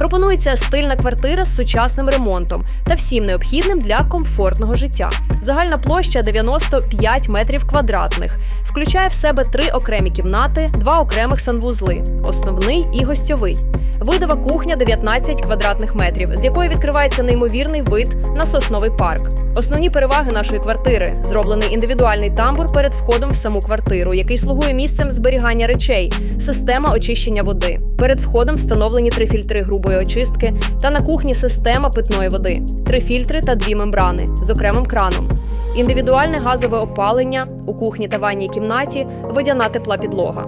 Пропонується стильна квартира з сучасним ремонтом та всім необхідним для комфортного життя. Загальна площа 95 метрів квадратних, включає в себе три окремі кімнати, два окремих санвузли, основний і гостьовий. Видова кухня 19 квадратних метрів, з якої відкривається неймовірний вид на сосновий парк. Основні переваги нашої квартири зроблений індивідуальний тамбур перед входом в саму квартиру, який слугує місцем зберігання речей, система очищення води. Перед входом встановлені три фільтри грубої очистки та на кухні система питної води, три фільтри та дві мембрани з окремим краном. Індивідуальне газове опалення у кухні та ванній кімнаті, водяна тепла підлога.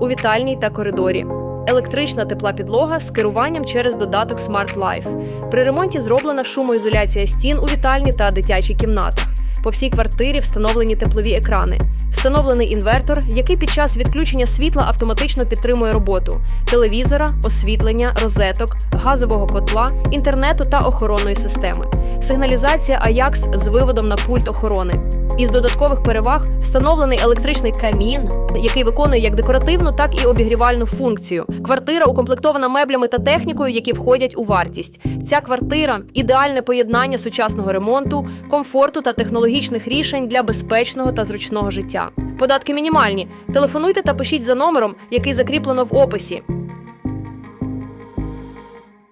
У вітальній та коридорі. Електрична тепла підлога з керуванням через додаток Smart Life. При ремонті зроблена шумоізоляція стін у вітальні та дитячій кімнатах. По всій квартирі встановлені теплові екрани. Встановлений інвертор, який під час відключення світла автоматично підтримує роботу телевізора, освітлення, розеток, газового котла, інтернету та охоронної системи. Сигналізація AJAX з виводом на пульт охорони. Із додаткових переваг встановлений електричний камін, який виконує як декоративну, так і обігрівальну функцію. Квартира укомплектована меблями та технікою, які входять у вартість. Ця квартира ідеальне поєднання сучасного ремонту, комфорту та технологічних рішень для безпечного та зручного життя. Податки мінімальні. Телефонуйте та пишіть за номером, який закріплено в описі.